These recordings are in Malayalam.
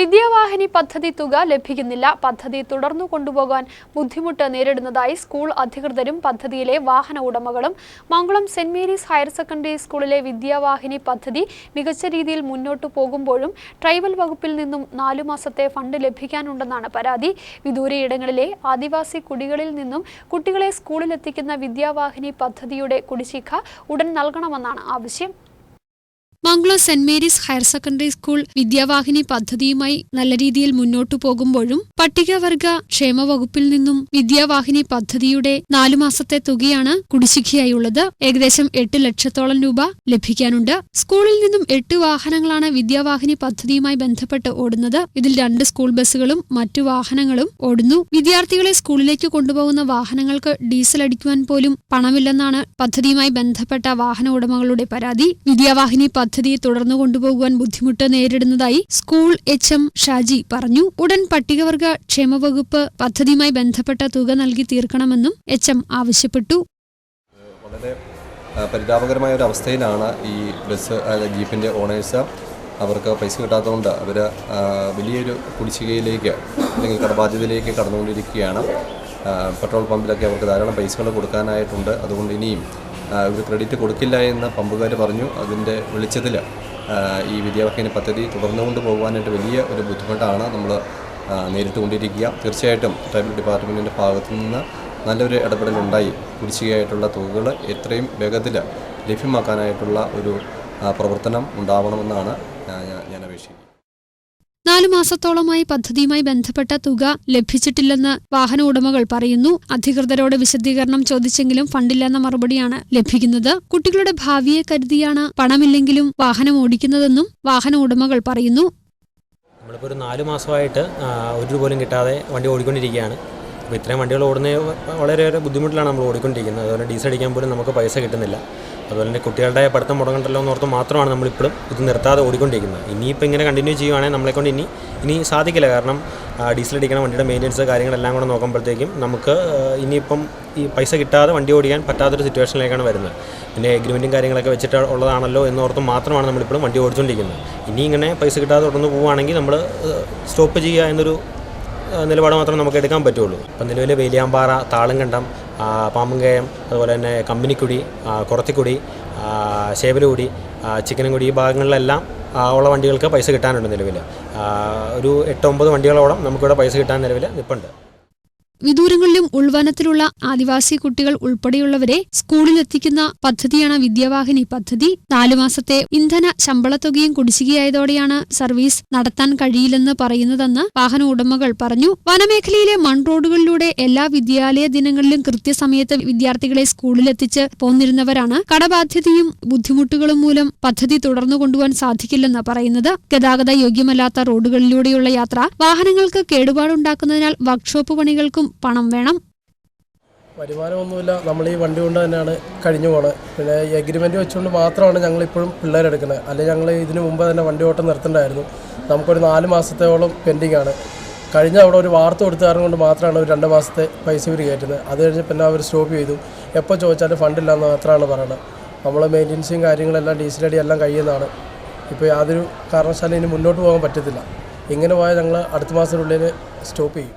വിദ്യാവാഹിനി പദ്ധതി തുക ലഭിക്കുന്നില്ല. പദ്ധതി തുടർന്നു കൊണ്ടുപോകാൻ ബുദ്ധിമുട്ട് നേരിടുന്നതായി സ്കൂൾ അധികൃതരും പദ്ധതിയിലെ വാഹന ഉടമകളും. Mangalam Saint Mary's higher secondary സ്കൂളിലെ വിദ്യാവാഹിനി പദ്ധതി മികച്ച രീതിയിൽ മുന്നോട്ടു പോകുമ്പോഴും ട്രൈബൽ വകുപ്പിൽ നിന്നും നാലു മാസത്തെ ഫണ്ട് ലഭിക്കാനുണ്ടെന്നാണ് പരാതി. വിദൂരയിടങ്ങളിലെ ആദിവാസി കുടികളിൽ നിന്നും കുട്ടികളെ സ്കൂളിലെത്തിക്കുന്ന വിദ്യാവാഹിനി പദ്ധതിയുടെ കുടിശ്ശിക ഉടൻ നൽകണമെന്നാണ് ആവശ്യം. Mangalam Saint Mary's higher secondary school Vidyavahini പദ്ധതിയുമായി നല്ല രീതിയിൽ മുന്നോട്ടു പോകുമ്പോഴും പട്ടികവർഗ ക്ഷേമ വകുപ്പിൽ നിന്നും വിദ്യാവാഹിനി പദ്ധതിയുടെ നാലു മാസത്തെ തുകയാണ് കുടിശ്ശികയായുള്ളത്. ഏകദേശം എട്ട് ലക്ഷത്തോളം രൂപ ലഭിക്കാനുണ്ട്. സ്കൂളിൽ നിന്നും എട്ട് വാഹനങ്ങളാണ് വിദ്യാവാഹിനി പദ്ധതിയുമായി ബന്ധപ്പെട്ട് ഓടുന്നത്. ഇതിൽ രണ്ട് സ്കൂൾ ബസ്സുകളും മറ്റു വാഹനങ്ങളും ഓടുന്നു. വിദ്യാർത്ഥികളെ സ്കൂളിലേക്ക് കൊണ്ടുപോകുന്ന വാഹനങ്ങൾക്ക് ഡീസൽ അടിക്കുവാൻ പോലും പണമില്ലെന്നാണ് പദ്ധതിയുമായി ബന്ധപ്പെട്ട വാഹന ഉടമകളുടെ പരാതി. വിദ്യാവാഹിനി തുടർന്നു കൊണ്ടുപോകുവാൻ ബുദ്ധിമുട്ട് നേരിടുന്നതായി സ്കൂൾ എച്ച് എം ഷാജി പറഞ്ഞു. ഉടൻ പട്ടികവർഗ ക്ഷേമവകുപ്പ് പദ്ധതിയുമായി ബന്ധപ്പെട്ട തുക നൽകി തീർക്കണമെന്നും എച്ച് എം ആവശ്യപ്പെട്ടു. വളരെ പരിതാപകരമായ ഒരു അവസ്ഥയിലാണ് ഈ ബസ് ജീപ്പിന്റെ ഓണേഴ്സ് അവർക്ക് പൈസ കിട്ടാത്തതുകൊണ്ട് അവർ വലിയൊരു കുടിശ്ശികയിലേക്ക് അല്ലെങ്കിൽ കടബാധ്യതയിലേക്ക് കടന്നുകൊണ്ടിരിക്കുകയാണ്. പെട്രോൾ പമ്പിലൊക്കെ അവർക്ക് ധാരാളം പൈസകൾ കൊടുക്കാനായിട്ടുണ്ട്. അതുകൊണ്ട് ഇനിയും ഇവർ ക്രെഡിറ്റ് കൊടുക്കില്ല എന്ന് പമ്പുകാർ പറഞ്ഞു. അതിന്റെ വെളിച്ചത്തിൽ ഈ വിദ്യാഭ്യാസ പദ്ധതി തുടർന്നുകൊണ്ട് പോകുവാനായിട്ട് വലിയ ഒരു ബുദ്ധിമുട്ടാണ് നമ്മൾ നേരിട്ടുകൊണ്ടിരിക്കുക തീർച്ചയായിട്ടും ട്രൈബൽ ഡിപ്പാർട്ട്മെന്റിന്റെ ഭാഗത്തു നിന്ന് നല്ലൊരു ഇടപെടലുണ്ടായി. കുടിശ്ശികയായിട്ടുള്ള തുകകൾ എത്രയും വേഗത്തിൽ ലഭ്യമാക്കാനായിട്ടുള്ള ഒരു പ്രവർത്തനം ഉണ്ടാവണമെന്നാണ് ഞാൻ അപേക്ഷിക്കുന്നത് നാലു മാസത്തോളമായി പദ്ധതിയുമായി ബന്ധപ്പെട്ട തുക ലഭിച്ചിട്ടില്ലെന്ന് വാഹന ഉടമകൾ പറയുന്നു. അധികൃതരോട് വിശദീകരണം ചോദിച്ചെങ്കിലും ഫണ്ടില്ലെന്ന മറുപടിയാണ് ലഭിക്കുന്നത്. കുട്ടികളുടെ ഭാവിയെ കരുതിയാണ് പണമില്ലെങ്കിലും വാഹനം ഓടിക്കുന്നതെന്നും വാഹന ഉടമകൾ പറയുന്നു. നമ്മളിപ്പോൾ ഒരു നാല് മാസമായിട്ട് ഒരു പോലും കിട്ടാതെ വണ്ടി ഓടിക്കൊണ്ടിരിക്കുകയാണ്. അപ്പോൾ ഇത്രയും വണ്ടികൾ ഓടുന്ന വളരെയേറെ ബുദ്ധിമുട്ടിലാണ് നമ്മൾ ഓടിക്കൊണ്ടിരിക്കുന്നത്. അതുപോലെ ഡീസൽ അടിക്കാൻ പോലും നമുക്ക് പൈസ കിട്ടുന്നില്ല. അതുപോലെ തന്നെ കുട്ടികളുടെ പഠിത്തം മുടങ്ങണ്ടല്ലോ എന്ന് ഓർത്ത് മാത്രമാണ് നമ്മളിപ്പോഴും ഇത് നിർത്താതെ ഓടിക്കൊണ്ടിരിക്കുന്നത്. ഇനിയിപ്പോൾ ഇങ്ങനെ കണ്ടിന്യൂ ചെയ്യുവാണെങ്കിൽ നമ്മളെക്കൊണ്ട് ഇനി ഇനി സാധിക്കില്ല. കാരണം ഡീസൽ അടിക്കണ വണ്ടിയുടെ മെയിന്റനൻസ് കാര്യങ്ങളെല്ലാം കൂടെ നോക്കുമ്പോഴത്തേക്കും നമുക്ക് ഇനിയിപ്പം ഈ പൈസ കിട്ടാതെ വണ്ടി ഓടിക്കാൻ പറ്റാത്തൊരു സിറ്റുവേഷനിലേക്കാണ് വരുന്നത്. പിന്നെ എഗ്രിമെന്റും കാര്യങ്ങളൊക്കെ വെച്ചിട്ട് ഉള്ളതാണല്ലോ എന്നോർത്ത് മാത്രമാണ് നമ്മളിപ്പോഴും വണ്ടി ഓടിച്ചുകൊണ്ടിരിക്കുന്നത് ഇനി ഇങ്ങനെ പൈസ കിട്ടാതെ തുടർന്ന് പോവുകയാണെങ്കിൽ നമ്മൾ സ്റ്റോപ്പ് ചെയ്യുക എന്നൊരു നിലപാട് മാത്രമേ നമുക്ക് എടുക്കാൻ പറ്റുള്ളൂ. ഇപ്പം നിലവിൽ വേലിയാമ്പാറ താളങ്കണ്ടം പാമ്പങ്കയം അതുപോലെ തന്നെ കമ്പനിക്കുടി കുറത്തിക്കുടി ശേവലുകുടി ചിക്കനൻകുടി ഈ ഭാഗങ്ങളിലെല്ലാം ഉള്ള വണ്ടികൾക്ക് പൈസ കിട്ടാനുണ്ട് നിലവിൽ. ഒരു എട്ട് ഒമ്പത് വണ്ടികളോളം നമുക്കിവിടെ പൈസ കിട്ടാൻ നിലവിൽ നിൽപ്പുണ്ട് വിദൂരങ്ങളിലും ഉൾവനത്തിലുള്ള ആദിവാസി കുട്ടികൾ ഉൾപ്പെടെയുള്ളവരെ സ്കൂളിലെത്തിക്കുന്ന പദ്ധതിയാണ് വിദ്യാവാഹിനി പദ്ധതി. നാലു മാസത്തെ ഇന്ധന ശമ്പളത്തുകയും കുടിശ്ശികയായതോടെയാണ് സർവീസ് നടത്താൻ കഴിയില്ലെന്ന് പറയുന്നതെന്ന് വാഹന ഉടമകൾ പറഞ്ഞു. വനമേഖലയിലെ മൺ റോഡുകളിലൂടെ എല്ലാ വിദ്യാലയ ദിനങ്ങളിലും കൃത്യസമയത്ത് വിദ്യാർത്ഥികളെ സ്കൂളിലെത്തിച്ച് പോന്നിരുന്നവരാണ് കടബാധ്യതയും ബുദ്ധിമുട്ടുകളും മൂലം പദ്ധതി തുടർന്നു കൊണ്ടുപോകാൻ സാധിക്കില്ലെന്ന് പറയുന്നത്. ഗതാഗത യോഗ്യമല്ലാത്ത റോഡുകളിലൂടെയുള്ള യാത്ര വാഹനങ്ങൾക്ക് കേടുപാടുണ്ടാക്കുന്നതിനാൽ വർക്ക്ഷോപ്പ് പണികൾക്കും പണം വേണം. വരുമാനമൊന്നുമില്ല. നമ്മൾ ഈ വണ്ടി കൊണ്ട് തന്നെയാണ് കഴിഞ്ഞു പോണത്. പിന്നെ ഈ എഗ്രിമെന്റ് വെച്ചുകൊണ്ട് മാത്രമാണ് ഞങ്ങൾ ഇപ്പോഴും പിള്ളേരെടുക്കുന്നത് അല്ലെങ്കിൽ ഞങ്ങൾ ഇതിന് മുമ്പ് തന്നെ വണ്ടി ഓട്ടം നിർത്തണ്ടായിരുന്നു. നമുക്കൊരു നാല് മാസത്തോളം പെൻഡിങ് ആണ്. കഴിഞ്ഞ അവിടെ ഒരു വാർത്ത കൊടുത്ത കാരണം കൊണ്ട് മാത്രമാണ് ഒരു രണ്ട് മാസത്തെ പൈസ ഇവർ കയറ്റുന്നത്. അത് കഴിഞ്ഞ് പിന്നെ അവർ സ്റ്റോപ്പ് ചെയ്തു. എപ്പോൾ ചോദിച്ചാലും ഫണ്ടില്ല എന്ന് മാത്രമാണ് പറയുന്നത് നമ്മൾ മെയിന്റനൻസും കാര്യങ്ങളെല്ലാം ഡീസൽ അടി എല്ലാം കഴിയുന്നതാണ്. ഇപ്പോൾ യാതൊരു കാരണവശാലും ഇനി മുന്നോട്ട് പോകാൻ പറ്റത്തില്ല. ഇങ്ങനെ പോയാൽ ഞങ്ങൾ അടുത്ത മാസത്തിനുള്ളിൽ സ്റ്റോപ്പ് ചെയ്യും.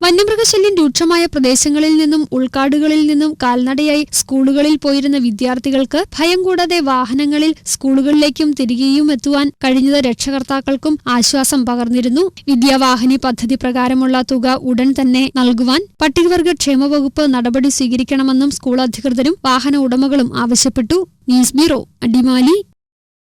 വന്യമൃഗശല്യം രൂക്ഷമായ പ്രദേശങ്ങളിൽ നിന്നും ഉൾക്കാടുകളിൽ നിന്നും കാൽനടയായി സ്കൂളുകളിൽ പോയിരുന്ന വിദ്യാർത്ഥികൾക്ക് ഭയം കൂടാതെ വാഹനങ്ങളിൽ സ്കൂളുകളിലേക്കും തിരികെയും എത്തുവാൻ കഴിഞ്ഞത് രക്ഷകർത്താക്കൾക്കും ആശ്വാസം പകർന്നിരുന്നു. വിദ്യാവാഹിനി പദ്ധതി പ്രകാരമുള്ള തുക ഉടൻ തന്നെ നൽകുവാൻ പട്ടികവർഗ ക്ഷേമ വകുപ്പ് നടപടി സ്വീകരിക്കണമെന്നും സ്കൂൾ അധികൃതരും വാഹന ഉടമകളും ആവശ്യപ്പെട്ടു. News bureau Adimali.